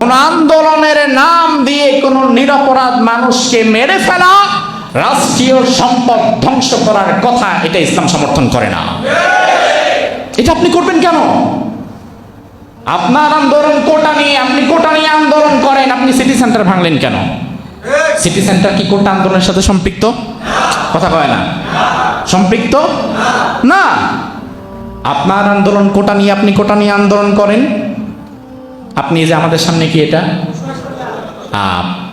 কোন আন্দোলনের নাম দিয়ে কোন নিরপরাধ মানুষকে মেরে ফেলা, রাষ্ট্রীয় সম্পদ ধ্বংস করার কথা এটা ইসলাম সমর্থন করে না। এটা আপনি করবেন কেন? আপনার আন্দোলন কোটা নিয়ে, আপনি কোটা নিয়ে আন্দোলন করেন, আপনি সিটি সেন্টার ভাঙলেন কেন? সিটি সেন্টার কি কোটা আন্দোলনের সাথে সম্পৃক্ত? কথা কয় না। সম্পৃক্ত? না। আপনার আন্দোলন কোটা নিয়ে, আপনি কোটা নিয়ে আন্দোলন করেন। আপনি যে আমাদের সামনে কি এটা?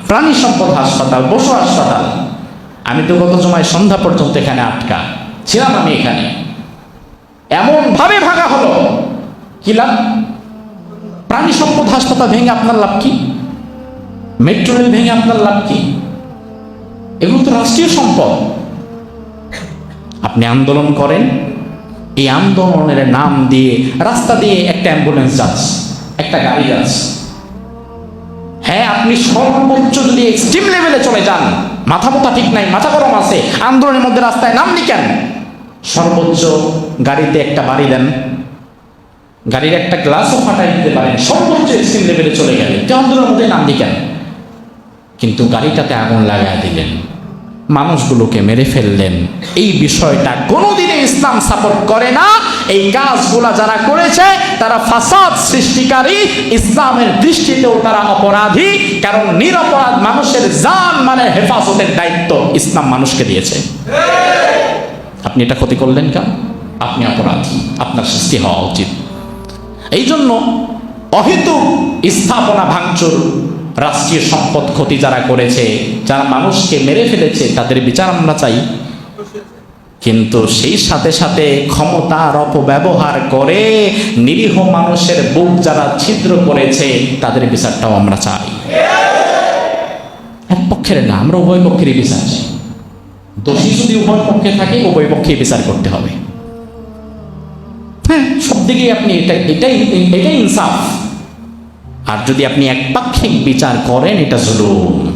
প্রাণী সম্পদ হাসপাতাল পশু হাসপাতাল। আমি তো গত সময় সন্ধ্যা পর্যন্ত এখানে আটকা। ছিলাম আমি এখানে। এমন ভাবে ভাগা হলো। কি লাভ? প্রাণী সম্পদ হাসপাতাল ভেঙে আপনার লাভ কি? মেট্রো রেল ভেঙে আপনার লাভ কি? এগুলো তো রাষ্ট্রীয় সম্পদ। আপনি আন্দোলন করেন। এই আন্দোলনের নাম দিয়ে, রাস্তা দিয়ে একটা অ্যাম্বুলেন্স যাচ্ছে। একটা গাড়ি যাচ্ছে হ্যাঁ আপনি সর্বোচ্চ যদি এক্সট্রিম লেভেলে চলে যান, মাথা মোথা ঠিক নাই, মাথা গরম আছে, আন্দোলনের মধ্যে রাস্তায় নাম কেন? সর্বোচ্চ গাড়িতে একটা বাড়ি দেন। গাড়ির একটা গ্লাসও ফাটাই দিতে পারেন। সর্বোচ্চ এক্সট্রিম লেভেলে চলে গেলে আন্দোলনের মধ্যে নাম কেন? কিন্তু গাড়িটাতে আগুন লাগায় দিলেন। মানুষগুলোকে মেরে ফেললেন। এই বিষয়টা কোনোদিনে ইসলাম সাপোর্ট করে না। এই কাজগুলা যারা করেছে, তারা ফাসাদ সৃষ্টিকারী, ইসলামের দৃষ্টিতেও তারা অপরাধী, কারণ নিরপরাধ মানুষের জান মানে হেফাজতের দায়িত্ব ইসলাম মানুষকে দিয়েছে। আপনি এটা ক্ষতি করলেন কেন? আপনি অপরাধী, আপনার সৃষ্টি হওয়া উচিত। এই জন্য অহেতুক স্থাপনা ভাঙচুর রাষ্ট্রীয় সম্পদ ক্ষতি যারা করেছে, যারা মানুষকে মেরে ফেলেছে, তাদের বিচার আমরা চাই। কিন্তু সেই সাথে সাথে ক্ষমতার অপব্যবহার করে নিরীহ মানুষের বুক যারা ছিদ্র করেছে, তাদের বিচারটাও আমরা চাই। এক পক্ষের না, আমরা উভয় পক্ষেরই বিচার দোষী যদি উভয় পক্ষে থাকে, উভয় পক্ষে বিচার করতে হবে। হ্যাঁ সব দিকে আপনি এটা এটাই এটাই ইনসাফ। আর যদি আপনি একপাক্ষিক বিচার করেন, এটা জুলুম।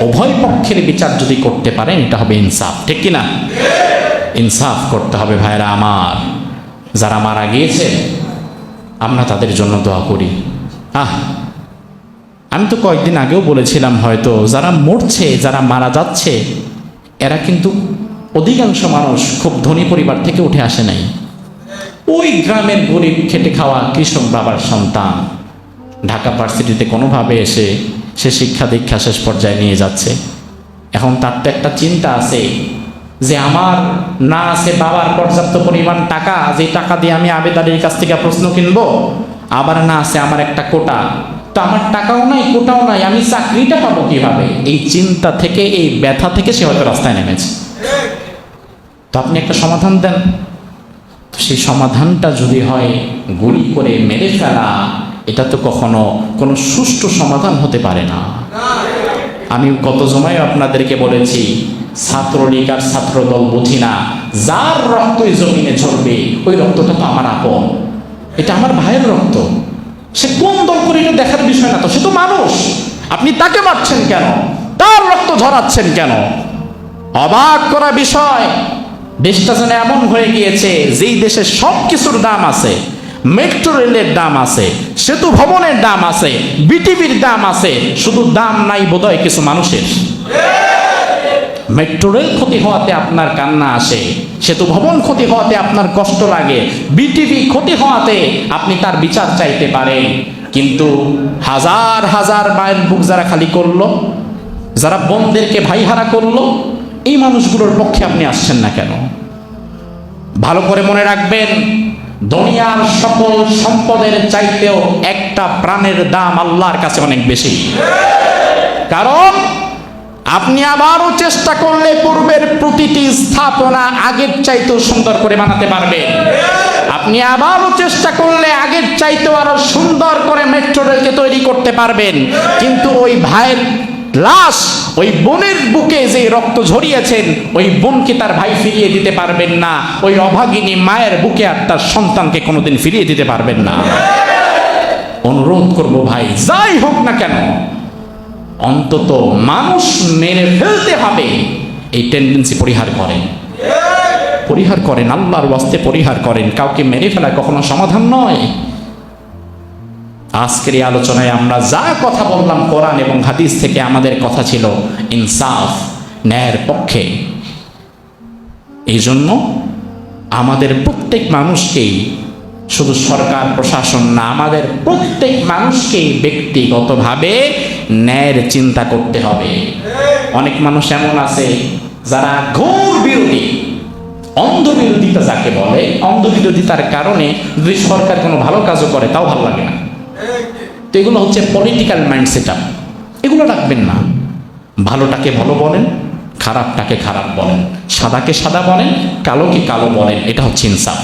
উভয় পক্ষের বিচার যদি করতে পারেন, এটা হবে ইনসাফ, ঠিক কি না ইনসাফ করতে হবে ভাইরা আমার। যারা মারা গিয়েছে, আমরা তাদের জন্য দোয়া করি। আহ, আমি তো কয়েকদিন আগেও বলেছিলাম হয়তো, যারা মরছে, যারা মারা যাচ্ছে, এরা কিন্তু অধিকাংশ মানুষ খুব ধনী পরিবার থেকে উঠে আসে নাই। ওই গ্রামের গরিব খেটে খাওয়া কৃষক বাবার সন্তান। ঢাকা ভার্সিটিতে কোনোভাবে এসে সে শিক্ষা দীক্ষা শেষ পর্যায়ে নিয়ে যাচ্ছে। এখন তার তো একটা চিন্তা আছে যে আমার না আছে বাবার পর্যাপ্ত পরিমাণ টাকা, যে টাকা দিয়ে আমি আবেদারির কাছ থেকে প্রশ্ন কিনবো, আবার না আছে আমার একটা কোটা। তো আমার টাকাও নাই, কোটাও নাই, আমি চাকরিটা পাবো কীভাবে? এই চিন্তা থেকে, এই ব্যথা থেকে সে হয়তো রাস্তায় নেমেছে। তো আপনি একটা সমাধান দেন। সেই সমাধানটা যদি হয়, গুলি করে মেরে ফেলা এটা তো কখনো কোনো সুষ্ঠু সমাধান হতে পারে না। আমি গত সময় আপনাদেরকে বলেছি, ছাত্রলীগ আর ছাত্রদল বুঝি না, যার রক্তই জমিনে ঝরবে, ওই রক্তটা তো আমার আপন। এটা আমার ভাইয়ের রক্ত। সে কোন দল করে এটা দেখার বিষয় না তো? সে তো মানুষ। আপনি তাকে মারছেন কেন? তার রক্ত ঝরাচ্ছেন কেন? অবাক করা বিষয়। দেশটা যেন এমন হয়ে গিয়েছে, যেই দেশে সব কিছুর দাম আছে মেট্রো রেলের দাম আছে, সেতু ভবনের দাম আছে, বিটিভির দাম আছে, শুধু দাম নাই বোধহয় কিছু মানুষের। মেট্রো রেল ক্ষতি হওয়াতে আপনার কান্না আসে, সেতু ভবন ক্ষতি হওয়াতে আপনার কষ্ট লাগে, বিটিভি ক্ষতি হওয়াতে আপনি তার বিচার চাইতে পারেন। কিন্তু হাজার হাজার মায়ের বুক যারা খালি করল, যারা বোনদেরকে ভাইহারা করল, এই মানুষগুলোর পক্ষে আপনি আসছেন না কেন? ভালো করে মনে রাখবেন দুনিয়ার সকল সম্পদের চাইতেও একটা প্রাণের দাম আল্লাহর কাছে অনেক বেশি। কারণ আপনি আবারও চেষ্টা করলে পূর্বের প্রতিটি স্থাপনা আগের চাইতেও সুন্দর করে বানাতে পারবেন। আপনি আবারও চেষ্টা করলে আগের চাইতেও আরও সুন্দর করে মেট্রো রেলকে তৈরি করতে পারবেন। কিন্তু ওই ভাইয়ের লাশ ওই বোনের বুকে যে রক্ত ঝরিয়েছেন, ওই বোনকে তার ভাই ফিরিয়ে দিতে পারবেন না। ওই অভাগিনী মায়ের বুকে আর তার সন্তানকে কোনোদিন ফিরিয়ে দিতে পারবেন না। অনুরোধ করব ভাই, যাই হোক না কেন, অন্তত মানুষ মেরে ফেলতে হবে, এই টেন্ডেন্সি পরিহার করেন। পরিহার করেন, আল্লাহর ওয়াস্তে পরিহার করেন। কাউকে মেরে ফেলা কখনো সমাধান নয়। আজকের এই আলোচনায় আমরা যা কথা বললাম কোরআন এবং হাদিস থেকে আমাদের কথা ছিল ইনসাফ, ন্যায়ের পক্ষে। এই জন্য আমাদের প্রত্যেক মানুষকেই, শুধু সরকার, প্রশাসন না, আমাদের প্রত্যেক মানুষকেই ব্যক্তিগতভাবে ন্যায়ের চিন্তা করতে হবে। অনেক মানুষ এমন আছে যারা ঘোর বিরোধী, অন্ধ বিরোধিতা যাকে বলে, অন্ধ বিরোধিতার কারণে যদি সরকার কোনো ভালো কাজও করে, তাও ভালো লাগে না। তো এগুলো হচ্ছে পলিটিক্যাল মাইন্ড সেট এগুলো রাখবেন না। ভালোটাকে ভালো বলেন, খারাপটাকে খারাপ বলেন, সাদাকে সাদা বলেন, কালোকে কালো বলেন, এটা হচ্ছে ইনসাফ